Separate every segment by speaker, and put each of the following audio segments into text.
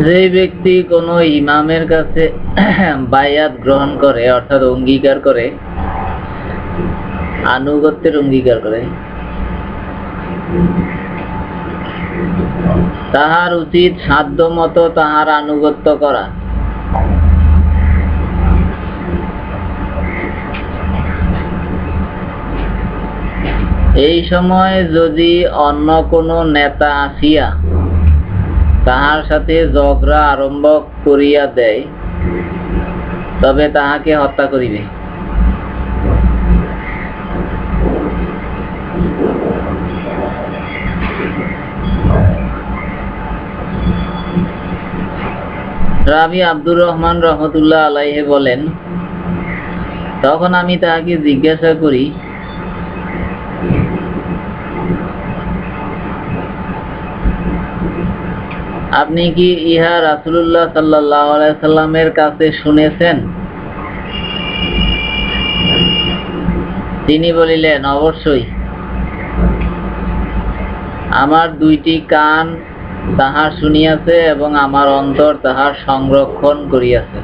Speaker 1: যে ব্যক্তি কোনো ইমামের কাছে বায়াত গ্রহণ করে, অর্থাৎ অঙ্গীকার করে, আনুগত্যের অঙ্গীকার করে, তাহার উচিত সাধ্য মতো তাহার আনুগত্য করা। এই সময় যদি অন্য কোনো নেতা আসিয়া তাহার সাথে ঝগড়া আরম্ভ করিয়া দেয়, তবে তাহাকে হত্যা করিবে। রাবি আব্দুর রহমান রহমতুল্লাহ আলাইহে বলেন, তখন আমি তাহাকে জিজ্ঞাসা করি আপনি কি ইহা রাসুল্লাহ সাল্লাহ সাল্লামের কাছে শুনেছেন? তিনি বলিলেন, অবশ্যই। আমার দুইটি কান তাহার শুনিয়াছে এবং আমার অন্তর তাহার সংরক্ষণ করিয়াছে।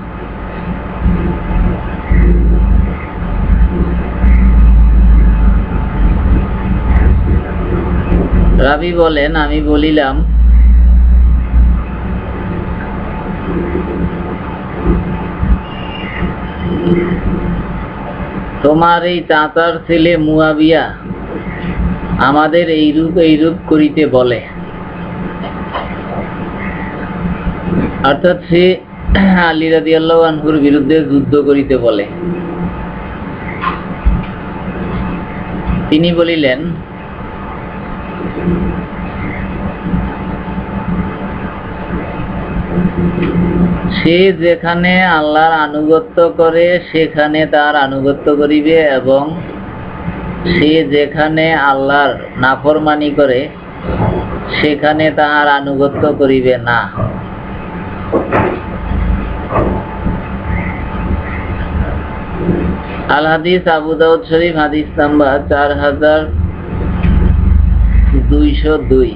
Speaker 1: রাবি বলেন, আমি বলিলাম তোমার এই চাচার ছেলে মুয়াবিয়া আমাদের এইরূপ এইরূপ করিতে বলে। অর্থাৎ সে আলী রাদি আল্লাহ বিরুদ্ধে যুদ্ধ করিতে বলে। তিনি বলিলেন সে যেখানে আল্লাহর আনুগত্য করে, সেখানে তার আনুগত্য করিবে এবং সে যেখানে আল্লাহর নাফরমানি করে, সেখানে তাহার আনুগত্য করিবে না। আল হাদিস আবু দাউদ শরীফ, হাদিস নাম্বার চার হাজার দুইশো দুই।